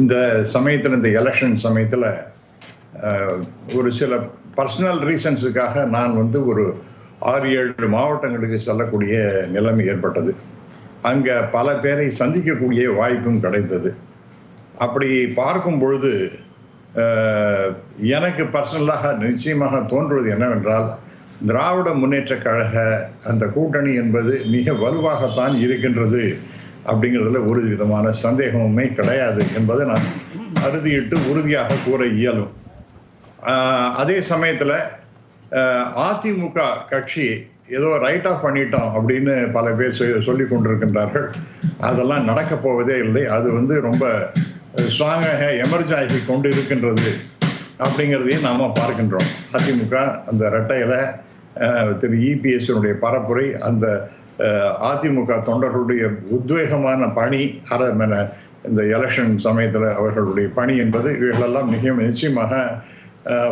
இந்த சமயத்தில் இந்த எலெக்ஷன் சமயத்தில் ஒரு சில பர்சனல் ரீசன்ஸுக்காக நான் வந்து ஒரு ஆறு ஏழு மாவட்டங்களுக்கு செல்லக்கூடிய நிலைமை ஏற்பட்டது. அங்கே பல பேரை சந்திக்கக்கூடிய வாய்ப்பும் கிடைத்தது. அப்படி பார்க்கும் பொழுது எனக்கு பர்சனலாக நிச்சயமாக தோன்றுவது என்னவென்றால் திராவிட முன்னேற்ற கழக அந்த கூட்டணி என்பது மிக வலுவாகத்தான் இருக்கின்றது. அப்படிங்கிறதுல ஒரு விதமான சந்தேகமுமே கிடையாது என்பதை நான் அறுதியிட்டு உறுதியாக கூற இயலும். அதே சமயத்தில் அதிமுக கட்சி ஏதோ ரைட் ஆஃப் பண்ணிட்டோம் அப்படின்னு பல பேர் சொல்லி- கொண்டிருக்கின்றார்கள். அதெல்லாம் நடக்க போவதே இல்லை. அது வந்து ரொம்ப ஸ்ட்ராங்காக எமர்ஜ் ஆகி கொண்டு இருக்கின்றது அப்படிங்கிறதையும் நாம் பார்க்கின்றோம். அதிமுக அந்த ரெட்டையில திரு இபிஎஸ்னுடைய பரப்புரை அந்த அதிமுக தொண்டர்களுடைய உத்வேகமான பணி அறமென இந்த எலெக்ஷன் சமயத்தில் அவர்களுடைய பணி என்பது இவைகளெல்லாம் மிக நிச்சயமாக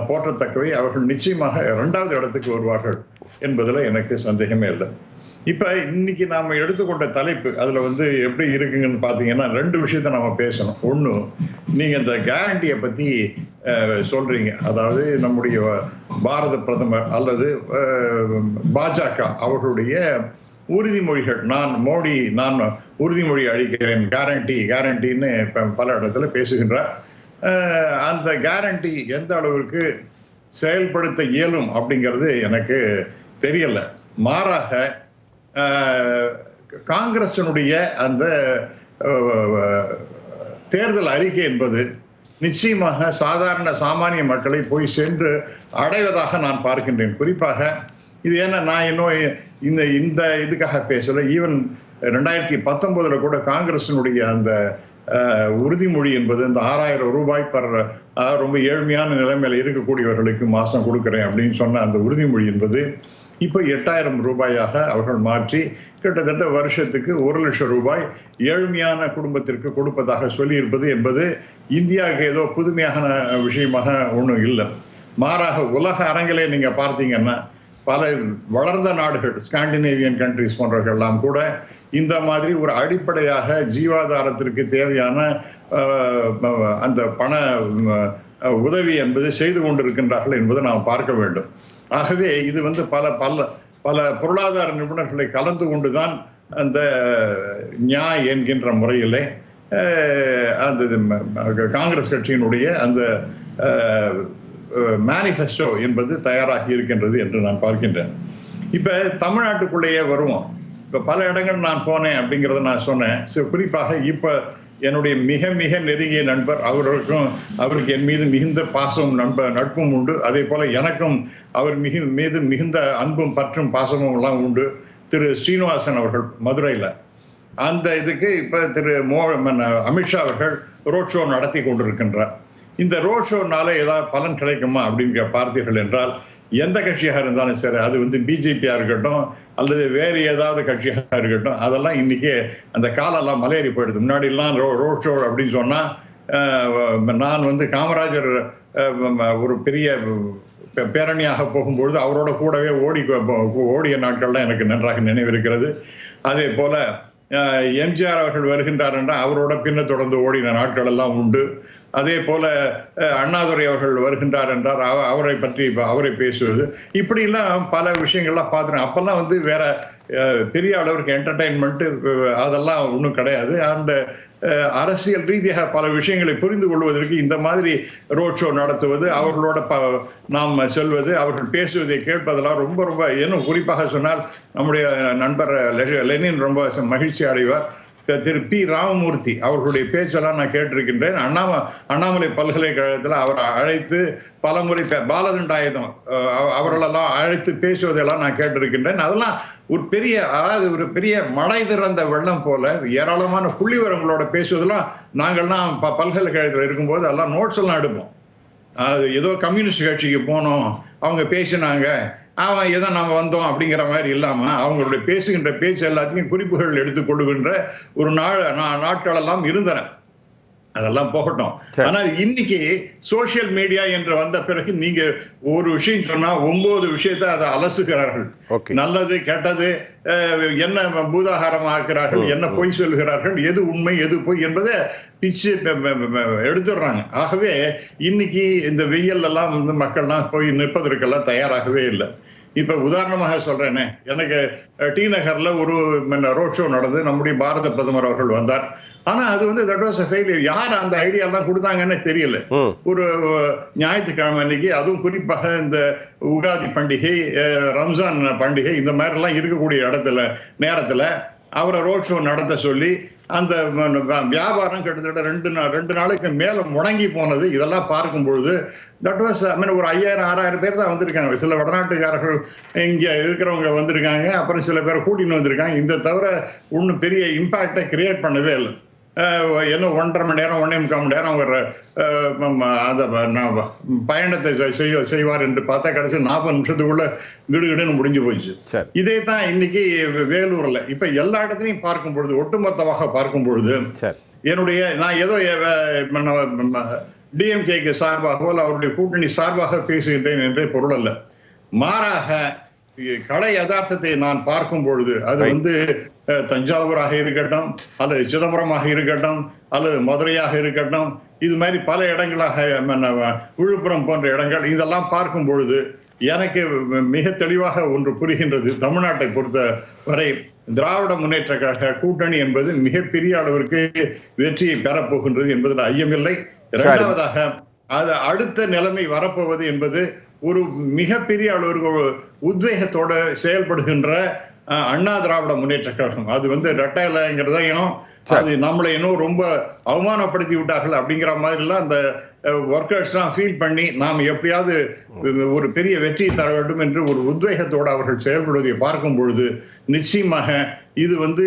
போற்றத்தக்கவை. அவர்கள் நிச்சயமாக இரண்டாவது இடத்துக்கு வருவார்கள் என்பதில் எனக்கு சந்தேகமே இல்லை. இப்போ இன்னைக்கு நாம் எடுத்துக்கொண்ட தலைப்பு அதில் வந்து எப்படி இருக்குங்கன்னு பார்த்தீங்கன்னா ரெண்டு விஷயத்த நம்ம பேசணும். ஒன்று நீங்கள் இந்த கேரண்டியை பற்றி சொல்கிறீங்க சொல்றீங்க. அதாவது நம்முடைய பாரத பிரதமர் அல்லது பாஜக அவர்களுடைய உறுதிமொழிகள். நான் மோடி நான் உறுதிமொழி அளிக்கிறேன் கேரண்டி கேரண்டின்னு இப்போ பல இடத்துல பேசுகின்றார். அந்த கேரண்டி எந்த அளவிற்கு செயல்படுத்த இயலும் அப்படிங்கிறது எனக்கு தெரியல. மாறாக காங்கிரஸினுடைய அந்த தேர்தல் அறிக்கை என்பது நிச்சயமாக சாதாரண சாமானிய மக்களை போய் சென்று அடைவதாக நான் பார்க்கின்றேன். குறிப்பாக இது ஏன்னா நான் இன்னும் இந்த இந்த இதுக்காக பேசல. ஈவன் ரெண்டாயிரத்தி பத்தொன்பதுல கூட காங்கிரசினுடைய அந்த உறுதிமொழி என்பது இந்த ஆறாயிரம் ரூபாய் பர் அதாவது ரொம்ப ஏழ்மையான நிலைமையில இருக்கக்கூடியவர்களுக்கு மாசம் கொடுக்குறேன் அப்படின்னு சொன்ன அந்த உறுதிமொழி என்பது இப்போ எட்டாயிரம் ரூபாயாக அவர்கள் மாற்றி கிட்டத்தட்ட வருஷத்துக்கு ஒரு லட்சம் ரூபாய் ஏழ்மையான குடும்பத்திற்கு கொடுப்பதாக சொல்லியிருப்பது என்பது இந்தியாவுக்கு ஏதோ புதுமையான விஷயமாக ஒன்றும் இல்லை. மாறாக உலக அரங்கிலே நீங்க பார்த்தீங்கன்னா பல வளர்ந்த நாடுகள் ஸ்காண்டினேவியன் கண்ட்ரிஸ் போன்றவர்கள்லாம் கூட இந்த மாதிரி ஒரு அடிப்படையாக ஜீவாதாரத்திற்கு தேவையான அந்த பண உதவி என்பது செய்து கொண்டிருக்கின்றார்கள் என்பதை நாம் பார்க்க வேண்டும். ஆகவே இது வந்து பல பல பல பொருளாதார நிபுணர்களை கலந்து கொண்டுதான் அந்த நியாய் என்கின்ற முறையிலே அந்த இது காங்கிரஸ் கட்சியினுடைய அந்த மேனிஃபெஸ்டோ என்பது தயாராகி இருக்கின்றது என்று நான் பார்க்கின்றேன். இப்போ தமிழ்நாட்டுக்குள்ளேயே வருவோம். இப்போ பல இடங்கள் நான் போனேன் அப்படிங்கிறத நான் சொன்னேன். ஸோ குறிப்பாக இப்போ என்னுடைய மிக மிக நெருங்கிய நண்பர் அவர்களுக்கும் அவருக்கு என் மீது மிகுந்த பாசமும் நண்ப நட்பும் உண்டு. அதே போல எனக்கும் அவர் மிகு மீது மிகுந்த அன்பும் பற்றும் பாசமும் எல்லாம் உண்டு. திரு ஸ்ரீனிவாசன் அவர்கள் மதுரையில். அந்த இதுக்கு இப்போ திரு மோ அமித்ஷா அவர்கள் ரோட் ஷோ நடத்தி கொண்டிருக்கின்றார். இந்த ரோட் ஷோனால ஏதாவது பலன் கிடைக்குமா அப்படின்னு பார்த்தீர்கள் என்றால் எந்த கட்சியாக இருந்தாலும் சரி அது வந்து பிஜேபியா இருக்கட்டும் அல்லது வேறு ஏதாவது கட்சியாக இருக்கட்டும் அதெல்லாம் இன்னைக்கு அந்த காலெல்லாம் மலையேறி போயிடுது. முன்னாடி எல்லாம் ரோ ரோட் ஷோ அப்படின்னு சொன்னா நான் வந்து காமராஜர் ஒரு பெரிய பே- பேரணியாக போகும்பொழுது அவரோட கூடவே ஓடி ஓடிய நாட்கள்லாம் எனக்கு நன்றாக நினைவிருக்கிறது. அதே போல எம்ஜிஆர் அவர்கள் வருகின்றார் என்றால் அவரோட பின்ன தொடர்ந்து ஓடின நாட்கள் எல்லாம் உண்டு. அதே போல அண்ணாதுரை அவர்கள் வருகின்றார் என்றார். அவரை பற்றி அவரை பேசுவது. இப்படிலாம் பல விஷயங்கள்லாம் பார்த்துருக்கேன். அப்பெல்லாம் வந்து வேற பெரிய அளவிற்கு என்டர்டைன்மெண்ட் அதெல்லாம் ஒன்றும் கிடையாது. அண்ட் அரசியல் ரீதியாக பல விஷயங்களை புரிந்து கொள்வதற்கு இந்த மாதிரி ரோட் ஷோ நடத்துவது அவர்களோட ப நாம் செல்வது அவர்கள் பேசுவதை கேட்பதெல்லாம் ரொம்ப ரொம்ப இன்னும் குறிப்பாக சொன்னால் நம்முடைய நண்பர் லெ- லெனின் ரொம்ப மகிழ்ச்சி அடைவார். திரு- பி. ராமமூர்த்தி அவர்களுடைய பேச்செல்லாம் நான் கேட்டிருக்கின்றேன். அண்ணாம அண்ணாமலை பல்கலைக்கழகத்தில் அவர் அழைத்து பலமுறை பே- பாலதண்டாயுதம் அவர்களெல்லாம் அழைத்து பேசுவதெல்லாம் நான் கேட்டிருக்கின்றேன். அதெல்லாம் ஒரு பெரிய அதாவது ஒரு பெரிய மழை திறந்த வெள்ளம் போல ஏராளமான புள்ளிவரங்களோட பேசுவதெல்லாம் நாங்கள்லாம் ப- பல்கலைக்கழகத்தில் இருக்கும்போது அதெல்லாம் நோட்ஸ் எல்லாம் எடுப்போம். அது ஏதோ கம்யூனிஸ்ட் கட்சிக்கு போனோம். அவங்க பேசினாங்க. அவன் ஏதோ நம்ம வந்தோம் அப்படிங்கிற மாதிரி இல்லாம அவங்களுடைய பேசுகின்ற பேச்சு எல்லாத்தையும் குறிப்புகள் எடுத்துக் கொள்ளுகின்ற ஒரு நாள் நா- நாட்கள் எல்லாம் இருந்தன. அதெல்லாம் போகட்டும். சரி. ஆனா இன்னைக்கு சோசியல் மீடியா என்று வந்த பிறகு நீங்க ஒரு விஷயம் சொன்னா ஒன்பது விஷயத்தை அதை அலசுகிறார்கள். நல்லது கெட்டது என்ன பூதாகாரம் ஆக்குறார்கள் என்ன பொய் சொல்கிறார்கள் எது உண்மை எது பொய் என்பதை பிச்சு எடுத்துடுறாங்க. ஆகவே இன்னைக்கு இந்த வெயில் எல்லாம் வந்து மக்கள்லாம் போய் நிற்பதற்கெல்லாம் தயாராகவே இல்லை. இப்ப உதாரணமாக சொல்றேனே. எனக்கு டி நகர்ல ஒரு ரோட் ஷோ நடந்து நம்முடைய பாரத பிரதமர் அவர்கள் வந்தார். ஆனா அது வந்து தட் வாஸ் ஃபெயிலியர் யார் அந்த ஐடியா எல்லாம் கொடுத்தாங்கன்னு தெரியல. ஒரு ஞாயிற்றுக்கிழமை அன்னைக்கு அதுவும் குறிப்பாக இந்த உகாதி பண்டிகை ரம்ஜான் பண்டிகை இந்த மாதிரி எல்லாம் இருக்கக்கூடிய இடத்துல நேரத்துல அவரை ரோட் ஷோ நடத்த சொல்லி அந்த வியாபாரம் கிட்டத்தட்ட ரெண்டு நாள் ரெண்டு நாளுக்கு மேலே முடங்கி போனது. இதெல்லாம் பார்க்கும் பொழுது தட் வாஸ் ஐ மீன் ஒரு ஐயாயிரம் ஆறாயிரம் பேர் தான் வந்திருக்காங்க. சில வடநாட்டுக்காரர்கள் இங்கே இருக்கிறவங்க வந்திருக்காங்க. அப்புறம் சில பேர் கூட்டின்னு வந்திருக்காங்க. இந்த தவிர ஒன்றும் பெரிய இம்பாக்டை கிரியேட் பண்ணவே இல்லை. என்ன ஒன்றரை மணி நேரம் ஒன்றே முக்கால் மணி நேரம் ந- வ- பயணத்தை செய்- செய்ய செய்வார் என்று பார்த்தா கடைசி நாற்பது நிமிஷத்துக்குள்ள கிடுகிடுன்னு முடிஞ்சு போச்சு இதே தான் இன்னைக்கு வேலூர்ல. இப்ப எல்லா இடத்துலையும் பார்க்கும் பொழுது ஒட்டுமொத்தமாக பார்க்கும் பொழுது என்னுடைய நான் ஏதோ டிஎம்கேக்கு சார்பாகவோ அவருடைய கூட்டணி சார்பாக பேசுகின்றேன் என்றே பொருள் அல்ல. மாறாக கலை யதார்த்தத்தை நான் பார்க்கும் பொழுது அது. வந்து தஞ்சாவூராக இருக்கட்டும் அல்லது சிதம்பரமாக இருக்கட்டும் அல்லது மதுரையாக இருக்கட்டும் இது மாதிரி பல இடங்களாக விழுப்புரம் போன்ற இடங்கள் இதெல்லாம் பார்க்கும் பொழுது எனக்கு மிக தெளிவாக ஒன்று புரிகின்றது. தமிழ்நாட்டை பொறுத்த வரை திராவிட முன்னேற்ற கழக கூட்டணி என்பது மிகப்பெரிய அளவிற்கு வெற்றியை பெறப்போகின்றது என்பதில் ஐயமில்லை. இரண்டாவதாக அது அடுத்த நிலைமை வரப்போவது என்பது ஒரு மிகப்பெரிய அளவிற்கு உத்வேகத்தோட செயல்படுகின்ற அண்ணா திராவிட முன்னேற்ற கழகம். அது வந்து ரெட்டையிலங்கிறதையும் அது நம்மளை இன்னும் ரொம்ப அவமானப்படுத்தி விட்டார்கள் அப்படிங்கிற மாதிரி எல்லாம் அந்த ஒர்க்கர்ஸ்லாம் ஃபீல் பண்ணி நாம் எப்படியாவது ஒரு பெரிய வெற்றியை தர வேண்டும் என்று ஒரு உத்வேகத்தோடு அவர்கள் செயல்படுவதை பார்க்கும் பொழுது நிச்சயமாக இது வந்து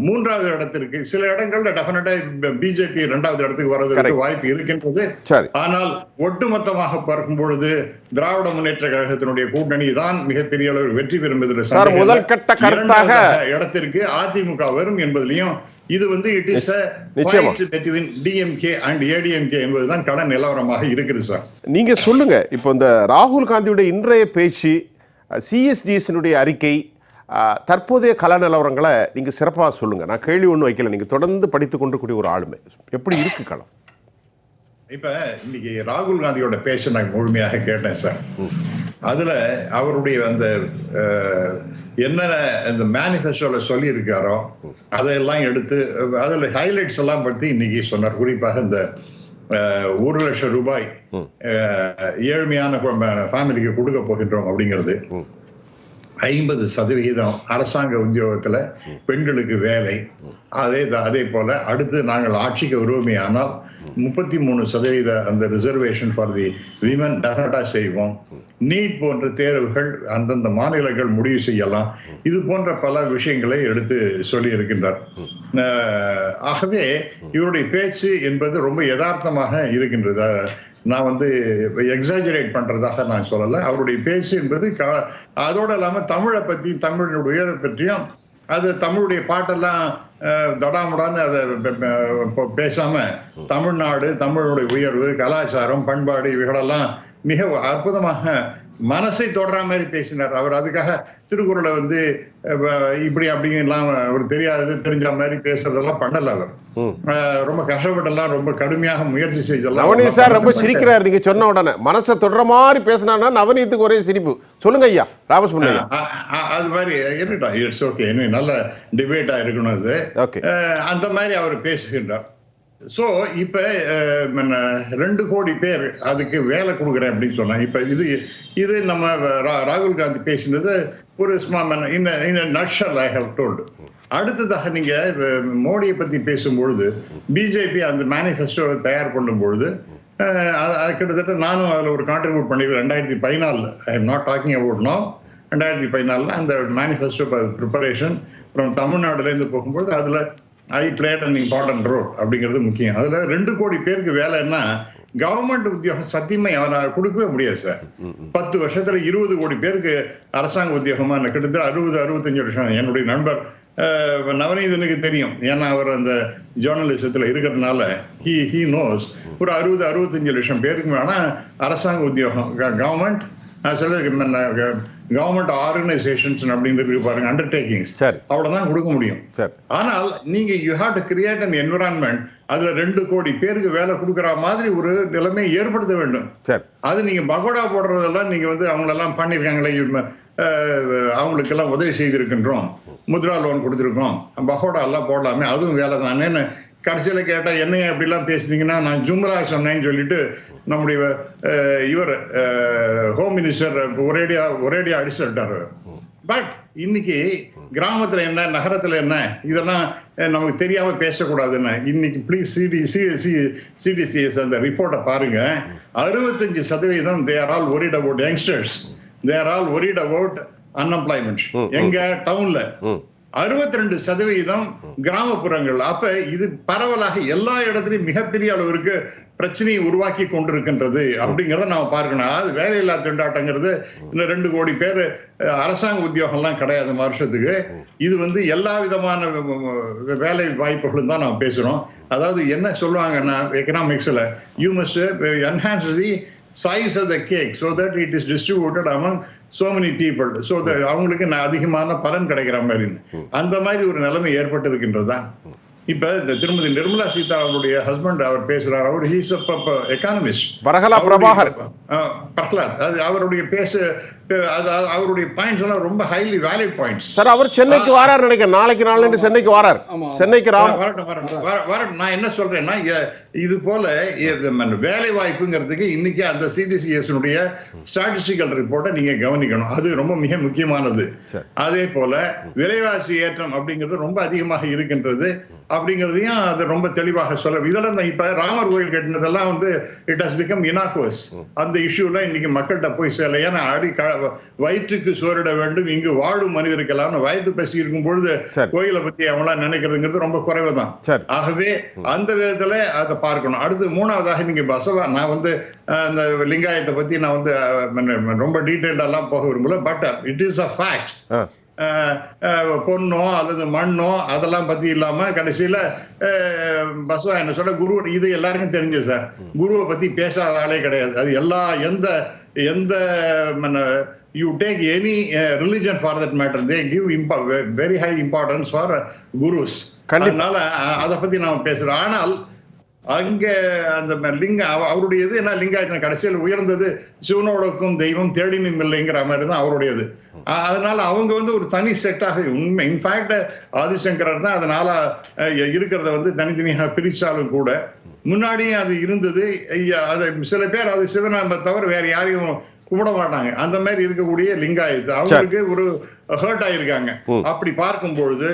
மூன்றாவது இடத்திற்கு சில இடங்கள்ல டெஃபினட்டா பிஜேபி இரண்டாவது இடத்துக்கு வர்றதுக்கு. வாய்ப்பு இருக்கின்றது ஆனால் ஒட்டுமொத்தமாக பார்க்கும் பொழுது திராவிட முன்னேற்ற கழகத்தினுடைய கூட்டணி தான் மிகப்பெரிய அளவில் வெற்றி பெறும் முதல். கட்ட கருத்தாக- இடத்திற்கு அதிமுக வரும் என்பதிலையும் இது வந்து it is. Between DMK and ADMK என்பதுதான் கள நிலவரமாக இருக்குது சார் நீங்க சொல்லுங்க. இப்போ இந்த ராகுல் காந்தியுடைய இன்றைய பேச்சு சிஎஸ்டிஎஸ்னுடைய அறிக்கை தற்போதைய கல நிலவரங்களை நீங்க சிறப்பாக சொல்லுங்க. நான் கேள்வி ஒன்றும் வைக்கல. நீங்க தொடர்ந்து படித்து கொண்டிருக்கூடிய ஒரு ஆளுமை. எப்படி இருக்கு களம் இப்ப இன்னைக்கு ராகுல் காந்தியோட பேச்ச நான் முழுமையாக கேட்டேன் சார் அதுல அவருடைய அந்த என்னென்ன இந்த மேனிஃபெஸ்டோல சொல்லி இருக்காரோ அதையெல்லாம் எடுத்து அதுல ஹைலைட்ஸ் எல்லாம் பத்தி இன்னைக்கு சொன்னார். குறிப்பாக இந்த ஒரு லட்சம் ரூபாய் ஏழ்மையான ஃபேமிலிக்கு கொடுக்க போகின்றோம் அப்படிங்கிறது. ஐம்பது சதவிகிதம் அரசாங்க உத்தியோகத்துல பெண்களுக்கு வேலை. அதே அதே போல அடுத்து நாங்கள் ஆட்சிக்கு வருவோமே ஆனால் முப்பத்தி மூணு சதவீத அந்த ரிசர்வேஷன் ஃபார் தி விமன் டெஃபினட்டா செய்வோம். நீட் போன்ற தேர்வுகள் அந்தந்த மாநிலங்கள் முடிவு செய்யலாம். இது போன்ற பல விஷயங்களை எடுத்து சொல்லி இருக்கின்றார். ஆகவே இவருடைய பேச்சு என்பது ரொம்ப யதார்த்தமாக இருக்கின்றது. நான் வந்து எக்ஸாஜரேட் பண்ணுறதாக நான் சொல்லலை. அவருடைய பேச்சு என்பது க- அதோடு இல்லாமல் தமிழை பற்றி தமிழினுடைய உயரை பற்றியும் அது தமிழுடைய பாட்டெல்லாம் தடாமுடான்னு அதை பேசாமல் தமிழ்நாடு தமிழுடைய உயர்வு கலாச்சாரம் பண்பாடு இவைகளெல்லாம் மிக அற்புதமாக மனசை தொடர மாதிரி பேசினார். அவர் அதுக்காக திருக்குறளை வந்து இப்படி அப்படிங்கலாம் அவர் தெரியாது தெரிஞ்ச மாதிரி பேசுறதெல்லாம் பண்ணல அவர். ரொம்ப கஷ்டப்பட்டெல்லாம் ரொம்ப கடுமையாக முயற்சி செய்தெல்லாம் நவநீத் சார் ரொம்ப. சிரிக்கிறார். நீங்க சொன்ன உடனே மனசை தொடர மாதிரி பேசினான்னா நவநீத்துக்கு ஒரே சிரிப்பு. சொல்லுங்க ஐயா அ- அது மாதிரி இருக்கட்டும் இட்ஸ் ஓகே நல்ல டிபேட்டா இருக்கணும் அது. அந்த மாதிரி அவர் பேசுகின்றார். ஸோ இப்போ ரெண்டு கோடி பேர் அதுக்கு வேலை கொடுக்குறேன் அப்படின்னு சொன்னேன் இப்போ இது இது நம்ம ரா- ராகுல் காந்தி பேசினது ஒரு நட்ஷல் ஐ ஹவ் டோல்டு அடுத்ததாக நீங்கள் மோடியை பற்றி பேசும்பொழுது பிஜேபி அந்த மேனிஃபெஸ்டோ தயார் பண்ணும் பொழுது அது- அது கிட்டத்தட்ட நானும் அதில் ஒரு கான்ட்ரிபியூட் பண்ணி ரெண்டாயிரத்தி பதினாலில் I am not talking about no ரெண்டாயிரத்தி பதினாலில் அந்த மேனிஃபெஸ்டோ ப்ரிப்பரேஷன் அப்புறம் தமிழ்நாடுலேருந்து போகும்போது அதில் I played and important role அப்படிங்கிறது முக்கியம். அதில் ரெண்டு கோடி பேருக்கு வேலைன்னா கவர்மெண்ட் உத்தியோகம் சத்தியமா அவனால் கொடுக்கவே முடியாது சார் பத்து வருஷத்துல இருபது கோடி பேருக்கு அரசாங்க உத்தியோகமா கிட்டத்தட்ட அறுபது அறுபத்தஞ்சு வருஷம். என்னுடைய நண்பர் நவநீதனுக்கு தெரியும். ஏன்னா அவர் அந்த ஜேர்னலிசத்தில் இருக்கிறதுனால ஹி ஹி நோஸ் ஒரு அறுபது அறுபத்தஞ்சு லட்சம் பேருக்கு வேணால் அரசாங்க உத்தியோகம். கவர்மெண்ட் நான் சொல்ல கவர்மெண்ட் ஆர்கனைசேஷன்ஸ் இருக்கு பாருங்க அண்டர்டேக்கிங்ஸ் சரி. அவ்வளவுதான் கொடுக்க முடியும். சரி. ஆனால் நீங்க you have to create an environment அதுல ரெண்டு கோடி பேருக்கு வேலை கொடுக்குற மாதிரி ஒரு நிலைமை ஏற்படுத்த வேண்டும். சரி. அது நீங்க பகோடா போடுறதெல்லாம் நீங்க வந்து அவங்களெல்லாம் பண்ணியிருக்காங்களே இவங்க, அஹ், அவங்களுக்கெல்லாம் உதவி செய்திருக்கின்றோம். முத்ரா லோன் கொடுத்துருக்கோம். பகோடா எல்லாம் போடலாமே அதுவும் வேலை தானேன்னு கடைசியில கேட்டா என்னைய அப்படிலாம் பேசுனீங்கன்னா நான் ஜும்ரா சொன்னேன்னு சொல்லிட்டு நம்முடைய இவர் ஹோம் மினிஸ்டர் ஒரேடியா ஒரேடியா அடிச்சு சொல்லிட்டாரு. பட் இன்னைக்கு கிராமத்துல என்ன நகரத்துல என்ன இதெல்லாம் நமக்கு தெரியாம பேசக்கூடாதுன்னு. இன்னைக்கு ப்ளீஸ் சிடிசி சிடிசிஎஸ் அந்த ரிப்போர்ட்டை பாருங்க. அறுபத்தஞ்சு சதவீதம் they are all worried about youngsters they are all worried about unemployment எங்க டவுன்ல அறுபத்தி ரெண்டு சதவீதம் கிராமப்புறங்கள். அப்ப இது பரவலாக எல்லா இடத்துலயும் மிகப்பெரிய அளவிற்கு பிரச்சனையை உருவாக்கி கொண்டிருக்கின்றது அப்படிங்கறத நாம பார்க்கணும். அது வேலையில்லா திண்டாட்டங்கிறது இன்னும் ரெண்டு கோடி பேர் அரசாங்க உத்தியோகம்லாம் கிடையாது வருஷத்துக்கு இது வந்து எல்லா விதமான வேலை வாய்ப்புகளும் தான் நாம் பேசுறோம். அதாவது என்ன சொல்லுவாங்கன்னா எக்கனாமிக்ஸ்ல you must enhance the size of the cake so that it is distributed among so many people. So that அவங்களுக்கு அதிகமான பலன் கிடைக்கிற மாதிரி அந்த மாதிரி ஒரு நிலைமை ஏற்பட்டு இருக்கின்றதா இப்ப இந்த திருமதி நிர்மலா சீதாராமனுடைய ஹஸ்பண்ட் அவர் பேசுறார். அவர் ஹீஸ் எக்கானமிஸ்ட் பரகலா பிரபாகர். பிரஹ்லாத் அது அவருடைய பேசு அவருடைய பாயிண்ட்ஸ் எல்லாம் ரொம்ப ஹைலி வேலிட் பாயிண்ட்ஸ் சார் அவர் சென்னைக்கு வாரார் நினைக்கிறேன். நாளைக்கு நாளைக்கு சென்னைக்கு வாரார். சென்னைக்கு ராம். வரட்டும் வரட்டும். வர- வரட்டும். நான் என்ன சொல்றேன்னா இது போல வேலை வாய்ப்புங்கிறதுக்கு இன்னைக்கு அந்த சிடிசிஎஸ் ஸ்டாட்டிஸ்டிக்கல் ரிப்போர்ட்டை நீங்க கவனிக்கணும். அது ரொம்ப மிக முக்கியமானது. அதே போல விலைவாசி ஏற்றம் அப்படிங்கிறது ரொம்ப அதிகமாக இருக்கின்றது. அப்படிங்கிறதையும் அது ரொம்ப தெளிவாக சொல்ல இதெல்லாம் தான் இப்ப ராமர் கோயில் கட்டினதெல்லாம் வந்து இட் ஹஸ் பிகம் இனாக்குவஸ் அந்த இஷ்யூல இன்னைக்கு மக்கள்கிட்ட போய் சேரல ஏன்னா அடி க- வயிற்றுக்கு சோறிட வேண்டும் இங்கு வாழும் மனிதருக்கெல்லாம் வயது பசி இருக்கும் பொழுது. கோயிலை பத்தி அவங்களாம் நினைக்கிறதுங்கிறது ரொம்ப குறைவு தான் ஆகவே அந்த விதத்துல அதை பார்க்கணும். அடுத்து மூணாவதாக நீங்க பசவா நான் வந்து அந்த லிங்காயத்தை பத்தி நான் வந்து ரொம்ப டீட்டெயில்டெல்லாம் போக விரும்பல but it is a fact பொண்ணோ அல்லது மண்ணோ அதெல்லாம் பத்தி இல்லாம கடைசியில பசவா என்ன சொல்ல குரு இது எல்லாருக்கும் தெரிஞ்சு சார். குருவை பத்தி பேசாத ஆளே கிடையாது. அது எல்லா எந்த எந்த you take any religion for that matter they give very high importance for gurus. அதனால அதை பத்தி நாம பேசுறோம். ஆனால் அங்க அந்த லிங்க அவ- அவருடையது என்ன? லிங்காயத்தன் கடைசியில் உயர்ந்தது. சிவனோடக்கும் தெய்வம் தேடினும் இல்லைங்கிற மாதிரி தான் அவருடையது. அதனால அவங்க வந்து ஒரு தனி செட்டாக உண்மை. இன்ஃபேக்ட் ஆதிசங்கரர் தான் அதனால இருக்கிறத வந்து தனித்தனியாக பிரிச்சாலும் கூட முன்னாடியும் அது இருந்தது. ஐயா, அது சில பேர் அது சிவனாம தவிர வேற யாரையும் கும்பிட மாட்டாங்க. அந்த மாதிரி இருக்கக்கூடிய லிங்காயத்து. அவங்களுக்கு ஒரு ஹர்ட் ஆயிருக்காங்க. அப்படி பார்க்கும் பொழுது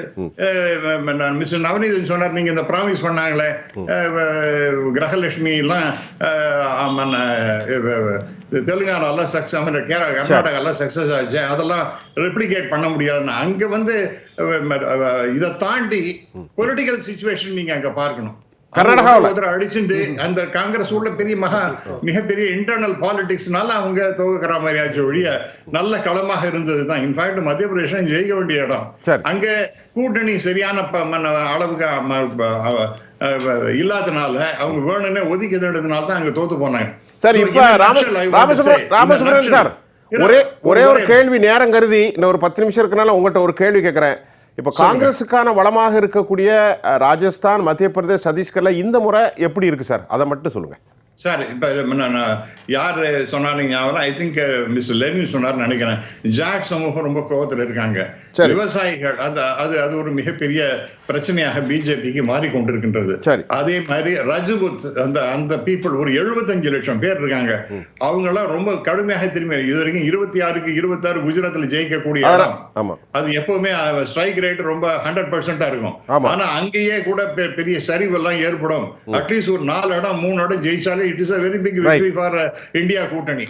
மிஸ்டர் நவநீதன் சொன்னார் நீங்க இந்த ப்ராமிஸ் பண்ணாங்களே. கிரகலட்சுமி எல்லாம் தெலுங்கானால சக்சஸ் கர்நாடகால சக்சஸ் ஆச்சு. அதெல்லாம் ரெப்ளிகேட் பண்ண முடியாதுன்னு. அங்க வந்து இதை தாண்டி பொலிட்டிக்கல் சுச்சுவேஷன் நீங்க அங்க பார்க்கணும். கர்நாடகாவுல. அடிச்சுட்டு அந்த காங்கிரஸ் உள்ள பெரிய மகா மிகப்பெரிய இன்டர்னல் பாலிடிக்ஸ்னால அவங்க துவக்கிற மாதிரி ஆச்சு ஒழிய நல்ல களமாக இருந்தது தான் இன்ஃபேக்ட் மத்திய பிரதேசம் ஜெயிக்க வேண்டிய இடம். அங்க கூட்டணி சரியான அளவுக்கு இல்லாதனால அவங்க வேணும்னே ஒதுக்கி எதிர்த்ததுனால தான் அங்க தோத்து போனாங்க. சார் இப்ப ராமசுப்ரமணியன் சார் ஒரே ஒரே ஒரு கேள்வி நேரம் கருதி இன்னும் ஒரு பத்து நிமிஷம் இருக்கனால உங்கள்கிட்ட ஒரு கேள்வி கேட்குறேன் இப்போ காங்கிரஸுக்கான வளமாக இருக்கக்கூடிய ராஜஸ்தான் மத்திய பிரதேஷ் சத்தீஸ்கர்ல இந்த முறை எப்படி இருக்கு சார்? அதை மட்டும் சொல்லுங்க. சார் இப்ப நான் யார் சொன்னாலும் ஞாபகம் ஐ திங்க் மிஸ் லெனின் சொன்னார்னு நினைக்கிறேன். ஜாட் சமூகம் ரொம்ப கோவத்துல இருக்காங்க. விவசாயிகள் அந்த அது அது ஒரு மிகப்பெரிய பிரச்சனையாக பிஜேபிக்கு மாறிக்கொண்டிருக்கின்றது. அதே மாதிரி ரஜபுத் அந்த அந்த பீப்புள் ஒரு 75 லட்சம் பேர் இருக்காங்க. அவங்க எல்லாம் ரொம்ப கடுமையாக திரும்பி இது வரைக்கும் இருபத்தி ஆறுக்கு இருபத்தாறு குஜராத்ல ஜெயிக்கக்கூடிய அது எப்பவுமே ஸ்ட்ரைக் ரேட் ரொம்ப ஹண்ட்ரட் பர்சன்டா இருக்கும். ஆனா அங்கேயே கூட பெரிய சரிவு எல்லாம் ஏற்படும் அட்லீஸ்ட் ஒரு நாலு இடம் மூணு இடம் ஜெயிச்சாலே it is a very big victory for India கூட்டணி.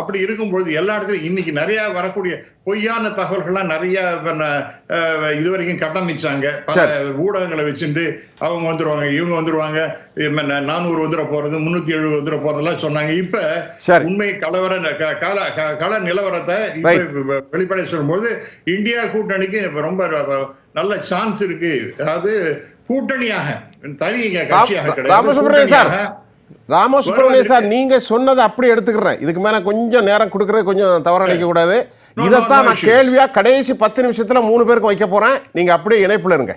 அப்படி இருக்கும்பொழுது எல்லா இடத்துலயும் இன்னைக்கு நிறைய வரக்கூடிய பொய்யான தகவல்கள்லாம் நிறைய பண்ண, அஹ், இதுவரைக்கும் கட்டமைச்சாங்க பல ஊடகங்களை வச்சுட்டு அவங்க வந்துருவாங்க இவங்க வந்துருவாங்க நானூறு வந்துட போறது முன்னூத்தி எழுபது வந்துட போறதெல்லாம் சொன்னாங்க. இப்ப. உண்மை கலவர கால க- கள நிலவரத்தை இப்ப Right. வெ- வெளிப்படை சொல்லும்போது இந்தியா கூட்டணிக்கு ரொம்ப நல்ல சான்ஸ் இருக்கு. அதாவது கூட்டணியாக தனி கட்சியாக ராமசுப்ரமணியன் சார். நீங்க சொன்னதை அப்படி எடுத்துக்கிறேன். இதுக்கு மேல கொஞ்சம் நேரம் கொடுக்கறது கொஞ்சம் தவறா நினைக்க கூடாது இதைத்தான் நான் issues. கேள்வியா கடைசி பத்து நிமிஷத்துல மூணு பேருக்கு வைக்க போறேன் நீங்க அப்படியே இணைப்புல இருங்க